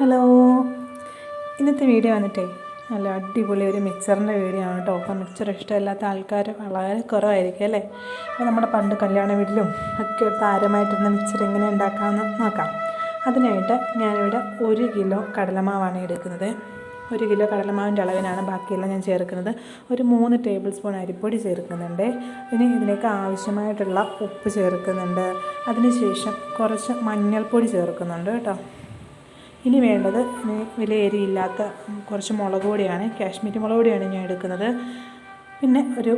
Hello. ഇന്നത്തെ video വന്നിട്ടേ നല്ല അടിപൊളി ഒരു മിക്സറിന്റെ വീഡിയോ ആണ് കേട്ടോ. അപ്പോൾ മിക്സർ ഇഷ്ടമില്ലാത്ത ആൾക്കാർ വളരെ കുറവായിരിക്കും അല്ലേ? അപ്പോൾ നമ്മുടെ പണ്ട് കല്യാണ വീട്ടിലും ഒക്കെ താരമായിട്ടിരുന്ന മിക്സർ എങ്ങനെ ഉണ്ടാക്കാമെന്ന് നോക്കാം. അതിനായിട്ട് ഞാനിവിടെ ഒരു കിലോ കടലമാവാണ് എടുക്കുന്നത്. ഒരു കിലോ കടലമാവിന്റെ അളവിനാണ് ബാക്കിയെല്ലാം ഞാൻ ചേർക്കുന്നത്. ഒരു മൂന്ന് ടേബിൾ സ്പൂൺ അരിപ്പൊടി ചേർക്കുന്നുണ്ട്. ഇനി ഇതിലേക്ക് ആവശ്യമായിട്ടുള്ള ഉപ്പ് ചേർക്കുന്നുണ്ട്. അതിനുശേഷം കുറച്ച് മഞ്ഞൾപ്പൊടി ചേർക്കുന്നുണ്ട് കേട്ടോ. ഇനി വേണ്ടത് വലിയ കുറച്ച് മുളക് പൊടിയാണ്. കാശ്മീരി മുളക് പൊടിയാണ് ഞാൻ എടുക്കുന്നത്. പിന്നെ ഒരു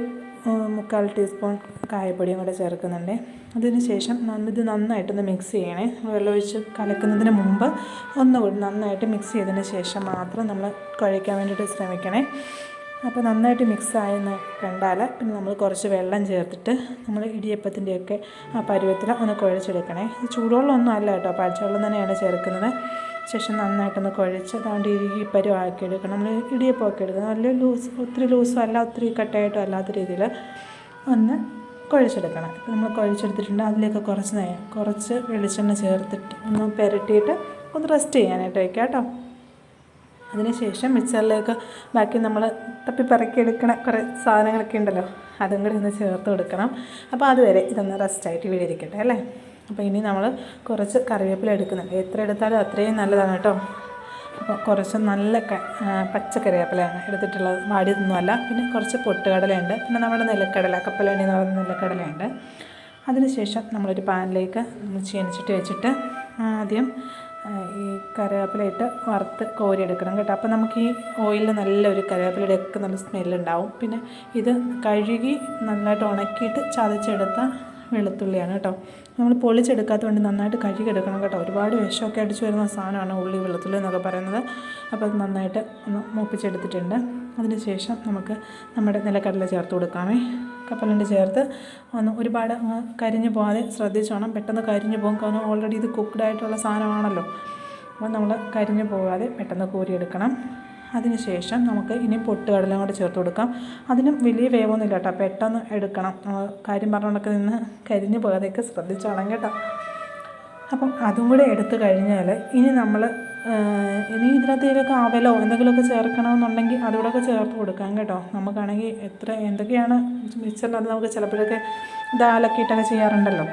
മുക്കാൽ ടീസ്പൂൺ കായപ്പൊടിയും കൂടെ ചേർക്കുന്നുണ്ട്. അതിന് ശേഷം ഇത് നന്നായിട്ടൊന്ന് മിക്സ് ചെയ്യണേ. വെള്ളമൊഴിച്ച് കലക്കുന്നതിന് മുമ്പ് ഒന്നുകൂടി നന്നായിട്ട് മിക്സ് ചെയ്തതിന് ശേഷം മാത്രം നമ്മൾ കുഴയ്ക്കാൻ വേണ്ടിയിട്ട് ശ്രമിക്കണേ. അപ്പോൾ നന്നായിട്ട് മിക്സായെന്ന് കണ്ടാൽ പിന്നെ നമ്മൾ കുറച്ച് വെള്ളം ചേർത്തിട്ട് നമ്മൾ ഇടിയപ്പത്തിന്റെയൊക്കെ ആ പരുവത്തിൽ ഒന്ന് കുഴച്ചെടുക്കണേ. ചൂടുവെള്ളമൊന്നും അല്ല കേട്ടോ. പച്ചവെള്ളം തന്നെയാണ് ചേർക്കുന്നത്. ശേഷം നന്നായിട്ടൊന്ന് കുഴച്ച് അതുകൊണ്ട് ഇഴുകി ആക്കി എടുക്കണം. നമ്മൾ ഇടിയപ്പമൊക്കെ എടുക്കണം. നല്ല ലൂസ് ഒത്തിരി ലൂസും അല്ല ഒത്തിരി കട്ടയായിട്ടും അല്ലാത്ത രീതിയിൽ ഒന്ന് കുഴച്ചെടുക്കണം. ഇപ്പോൾ നമ്മൾ കുഴച്ചെടുത്തിട്ടുണ്ട്. അതിലേക്ക് കുറച്ച് നേരം കുറച്ച് വെളിച്ചെണ്ണ ചേർത്തിട്ട് ഒന്ന് പുരട്ടിയിട്ട് ഒന്ന് റെസ്റ്റ് ചെയ്യാനായിട്ട് വയ്ക്കാം കേട്ടോ. അതിനുശേഷം മിക്സറിലേക്ക് ബാക്കി നമ്മൾ തപ്പിപ്പറക്കി എടുക്കണ കുറേ സാധനങ്ങളൊക്കെ ഉണ്ടല്ലോ അതും കൂടി ഒന്ന് ചേർത്ത് കൊടുക്കണം. അപ്പോൾ അതുവരെ ഇതൊന്ന് റെസ്റ്റായിട്ട് വീടിരിക്കട്ടെ അല്ലേ? അപ്പോൾ ഇനി നമ്മൾ കുറച്ച് കറിവേപ്പില എടുക്കുന്നുണ്ട്. എത്ര എടുത്താലും അത്രയും നല്ലതാണ് കേട്ടോ. അപ്പോൾ കുറച്ച് നല്ല എടുത്തിട്ടുള്ളത് പച്ച കറിവേപ്പിലയാണ് എടുത്തിട്ടുള്ളത്. വാടിയതൊന്നുമല്ല. പിന്നെ കുറച്ച് പൊട്ടുകടലയുണ്ട്. പിന്നെ നമ്മുടെ നിലക്കടല കപ്പലണി എന്ന് പറയുന്ന നിലക്കടലയുണ്ട് അതിനുശേഷം നമ്മളൊരു പാനിലേക്ക് നമ്മൾ ചീനിച്ചിട്ട് വെച്ചിട്ട് ആദ്യം ഈ കറിവേപ്പില ഇട്ട് വറുത്ത് കോരിയെടുക്കണം കേട്ടോ. അപ്പോൾ നമുക്ക് ഈ ഓയിലിൽ നല്ലൊരു കറിവേപ്പിലയുടെ ഒക്കെ നല്ല സ്മെല്ലുണ്ടാവും. പിന്നെ ഇത് കഴുകി നന്നായിട്ട് ഉണക്കിയിട്ട് ചതച്ചെടുത്ത വെളുത്തുള്ളിയാണ് കേട്ടോ. നമ്മൾ പൊളിച്ചെടുക്കാത്തത് കൊണ്ട് നന്നായിട്ട് കഴുകിയെടുക്കണം കേട്ടോ. ഒരുപാട് വിഷമൊക്കെ അടിച്ചു വരുന്ന സാധനമാണ് ഉള്ളി വെളുത്തുള്ളി എന്നൊക്കെ പറയുന്നത്. അപ്പോൾ അത് നന്നായിട്ട് ഒന്ന് മൂപ്പിച്ചെടുത്തിട്ടുണ്ട്. അതിനുശേഷം നമുക്ക് നമ്മുടെ നിലക്കടല ചേർത്ത് കൊടുക്കാമേ. കപ്പലണ്ടി ചേർത്ത് ഒന്ന് ഒരുപാട് കരിഞ്ഞു പോകാതെ ശ്രദ്ധിച്ചോണം പെട്ടെന്ന് കരിഞ്ഞു പോകും. കാരണം ഓൾറെഡി ഇത് കുക്ക്ഡ് ആയിട്ടുള്ള സാധനമാണല്ലോ. അപ്പോൾ നമ്മൾ കരിഞ്ഞു പോകാതെ പെട്ടെന്ന് കോരിയെടുക്കണം. അതിന് ശേഷം നമുക്ക് ഇനി പൊട്ടുകടലയും കൂടെ ചേർത്ത് കൊടുക്കാം. അതിനും വലിയ വേവൊന്നുമില്ല കേട്ടോ. പെട്ടെന്ന് എടുക്കണം. കാര്യം പറഞ്ഞുകൊണ്ടൊക്കെ നിന്ന് കരിഞ്ഞു പോകാതെയൊക്കെ ശ്രദ്ധിച്ചോണം കേട്ടോ. അപ്പം അതും കൂടെ എടുത്തു കഴിഞ്ഞാൽ ഇനി നമ്മൾ ഇനി ഇതിനകത്തേക്കൊക്കെ അവലോ എന്തെങ്കിലുമൊക്കെ ചേർക്കണമെന്നുണ്ടെങ്കിൽ അതുകൂടെയൊക്കെ ചേർത്ത് കൊടുക്കാം കേട്ടോ. നമുക്കാണെങ്കിൽ എത്ര എന്തൊക്കെയാണ് മിക്സറിനകത്ത് നമുക്ക് ചിലപ്പോഴൊക്കെ ദാലൊക്കെ ഇട്ടൊക്കെ ചെയ്യാറുണ്ടല്ലോ.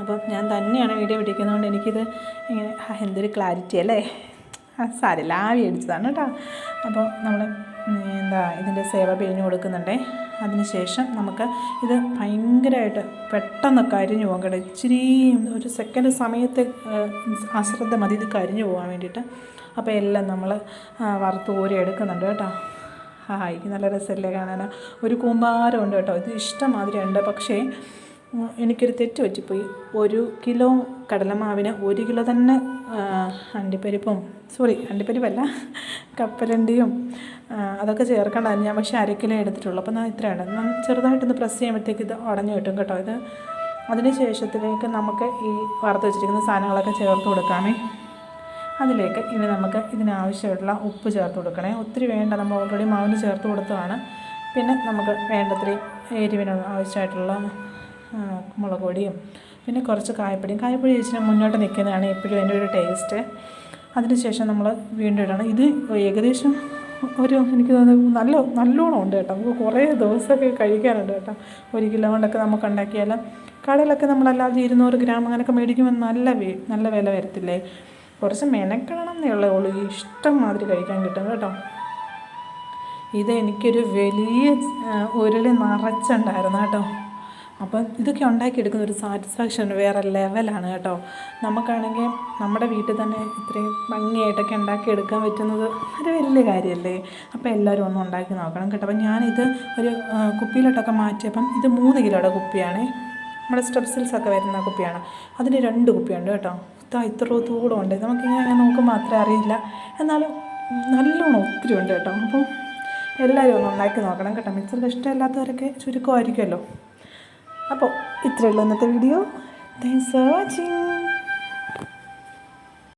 അപ്പം ഞാൻ തന്നെയാണ് വീഡിയോ പിടിക്കുന്നതുകൊണ്ട് എനിക്കിത് ഇങ്ങനെ എന്തൊരു ക്ലാരിറ്റി അല്ലേ? സാരില്ല ആവി അടിച്ചതാണ് കേട്ടോ. അപ്പോൾ നമ്മൾ എന്താ ഇതിന്റെ സേവ പിഴിഞ്ഞു കൊടുക്കുന്നുണ്ടേ. അതിനുശേഷം നമുക്ക് ഇത് ഭയങ്കരമായിട്ട് പെട്ടെന്ന് കരിഞ്ഞു പോകാൻ കേട്ടോ ഇച്ചിരി ഒരു സെക്കൻഡ് സമയത്ത് അശ്രദ്ധ മതി ഇത് കരിഞ്ഞു പോകാൻ വേണ്ടിയിട്ട്. അപ്പോൾ എല്ലാം നമ്മൾ വറുത്ത് ഊരി എടുക്കുന്നുണ്ട് കേട്ടോ. ഇത് നല്ല രസമല്ലേ കാണാൻ. ഒരു കൂമ്പാരമുണ്ട് കേട്ടോ. ഇത് ഇഷ്ടമാതിരി ഉണ്ട് പക്ഷേ എനിക്കൊരു തെറ്റ് പറ്റിപ്പോയി. ഒരു കിലോ കടലമാവിന് ഒരു കിലോ തന്നെ അണ്ടിപ്പരിപ്പും സോറി അണ്ടിപ്പരിപ്പല്ല കപ്പലണ്ടിയും അതൊക്കെ ചേർക്കേണ്ടതാണ് ഞാൻ പക്ഷേ അരക്കിലേ കിലോ എടുത്തിട്ടുള്ളൂ. അപ്പോൾ ഞാൻ ഇത്രയാണ്. ചെറുതായിട്ടൊന്ന് പ്രസ് ചെയ്യുമ്പോഴത്തേക്ക് ഇത് ഉടഞ്ഞു കിട്ടും കേട്ടോ. ഇത് അതിന് ശേഷത്തിലേക്ക് നമുക്ക് ഈ വറുത്ത് വെച്ചിരിക്കുന്ന സാധനങ്ങളൊക്കെ ചേർത്ത് കൊടുക്കാമേ. അതിലേക്ക് ഇനി നമുക്ക് ഇതിനാവശ്യമായിട്ടുള്ള ഉപ്പ് ചേർത്ത് കൊടുക്കണേ. ഒത്തിരി വേണ്ട നമ്മൾ ഓൾറെഡി മാവിന് ചേർത്ത് കൊടുത്തതാണ്. പിന്നെ നമുക്ക് വേണ്ടത്ര എരിവിന് ആവശ്യമായിട്ടുള്ള മുളക് പൊടിയും പിന്നെ കുറച്ച് കായപ്പൊടിയും. കായപ്പൊടി ഇച്ചിരി മുന്നോട്ട് നിൽക്കുന്നതാണ് എപ്പോഴും എന്റെ ഒരു ടേസ്റ്റ്. അതിനുശേഷം നമ്മൾ വീണ്ടും ഇടണം. ഇത് ഏകദേശം ഒരു എനിക്ക് തോന്നുന്നു നല്ല നല്ലോണം ഉണ്ട് കേട്ടോ. നമുക്ക് കുറേ ദിവസമൊക്കെ കഴിക്കാനുണ്ട് കേട്ടോ. ഒരു കിലോ കൊണ്ടൊക്കെ നമുക്ക് ഉണ്ടാക്കിയാൽ കടയിലൊക്കെ നമ്മളല്ലാതെ ഇരുന്നൂറ് ഗ്രാം അങ്ങനെയൊക്കെ മേടിക്കുമ്പോൾ നല്ല വേ നല്ല വില വരത്തില്ലേ? കുറച്ച് മെനക്കെടണം എന്നേ ഉള്ളൂ. ഇഷ്ടം മാതിരി കഴിക്കാൻ കിട്ടും കേട്ടോ. ഇത് എനിക്കൊരു വലിയ ഉരുളി നിറച്ചുണ്ടായിരുന്നു കേട്ടോ. അപ്പം ഇതൊക്കെ ഉണ്ടാക്കിയെടുക്കുന്ന ഒരു സാറ്റിസ്ഫാക്ഷൻ വേറെ ലെവലാണ് കേട്ടോ. നമുക്കാണെങ്കിൽ നമ്മുടെ വീട്ടിൽ തന്നെ ഇത്രയും ഭംഗിയായിട്ടൊക്കെ ഉണ്ടാക്കിയെടുക്കാൻ പറ്റുന്നത് ഒരു വലിയ കാര്യമല്ലേ? അപ്പോൾ എല്ലാവരും ഒന്ന് ഉണ്ടാക്കി നോക്കണം കേട്ടോ. അപ്പം ഞാനിത് ഒരു കുപ്പിയിലോട്ടൊക്കെ മാറ്റിയപ്പം ഇത് മൂന്ന് കിലോയുടെ കുപ്പിയാണേ. നമ്മുടെ സ്റ്റെപ്സിൽസൊക്കെ വരുന്ന കുപ്പിയാണ്. അതിന് രണ്ട് കുപ്പിയുണ്ട് കേട്ടോ. ഇതാ ഇത്ര തൂടം ഉണ്ട് നമുക്കിങ്ങനെ നമുക്ക് മാത്രമേ അറിയില്ല. എന്നാലും നല്ലോണം ഒത്തിരി ഉണ്ട് കേട്ടോ. അപ്പം എല്ലാവരും ഒന്ന് ഉണ്ടാക്കി നോക്കണം കേട്ടോ. മിക്സറിൽ ഇഷ്ടമില്ലാത്തവരൊക്കെ ചുരുക്കമായിരിക്കുമല്ലോ. അപ്പോൾ ഇത്രയുള്ള ഇന്നത്തെ വീഡിയോ. Thanks for watching